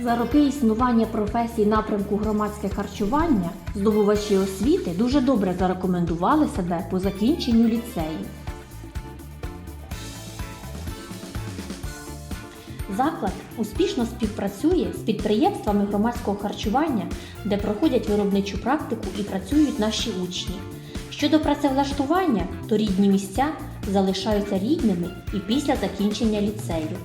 За роки існування професії напрямку громадське харчування здобувачі освіти дуже добре зарекомендували себе по закінченню ліцею. Заклад успішно співпрацює з підприємствами громадського харчування, де проходять виробничу практику і працюють наші учні. Щодо працевлаштування, то рідні місця залишаються рідними і після закінчення ліцею.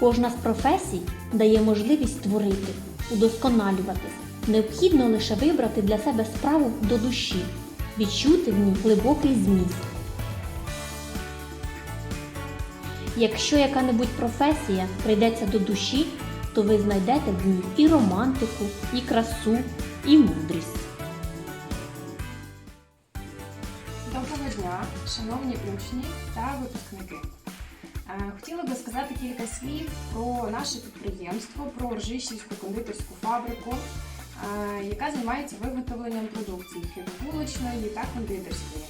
Кожна з професій дає можливість творити, удосконалюватись. Необхідно лише вибрати для себе справу до душі, відчути в ній глибокий зміст. Якщо яка-небудь професія прийдеться до душі, то ви знайдете в ній і романтику, і красу, і мудрість. Доброго дня, шановні учні та випускники. Е, Хотіла би сказати кілька слів про наше підприємство, про Ржищівську кондитерську фабрику, е, яка займається виготовленням продукції хлібобулочної та кондитерської.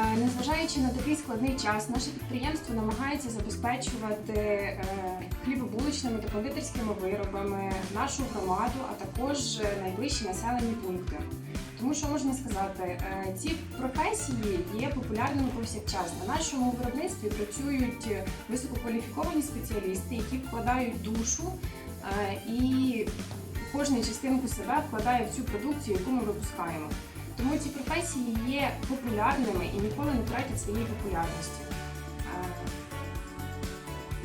Е, Незважаючи на такий складний час, наше підприємство намагається забезпечувати хлібобулочними та кондитерськими виробами нашу громаду, а також найближчі населені пункти. Тому що можна сказати, е, ці професії є популярними повсякчас. На нашому виробництві працюють висококваліфіковані спеціалісти, які вкладають душу е, і кожну частинку себе вкладає в цю продукцію, яку ми випускаємо. Тому ці професії є популярними і ніколи не втратять своєї популярності.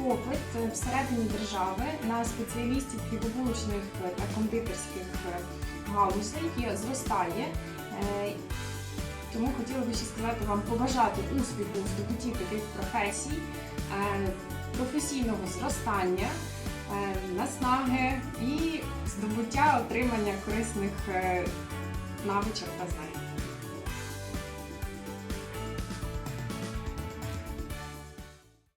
Попит всередині держави на спеціалістів хлібобулочних та кондитерських е, галузей зростає. Е, Тому хотіла би ще сказати вам побажати успіху в здобутті таких професій, е, професійного зростання, наснаги і здобуття отримання корисних навичок та знань.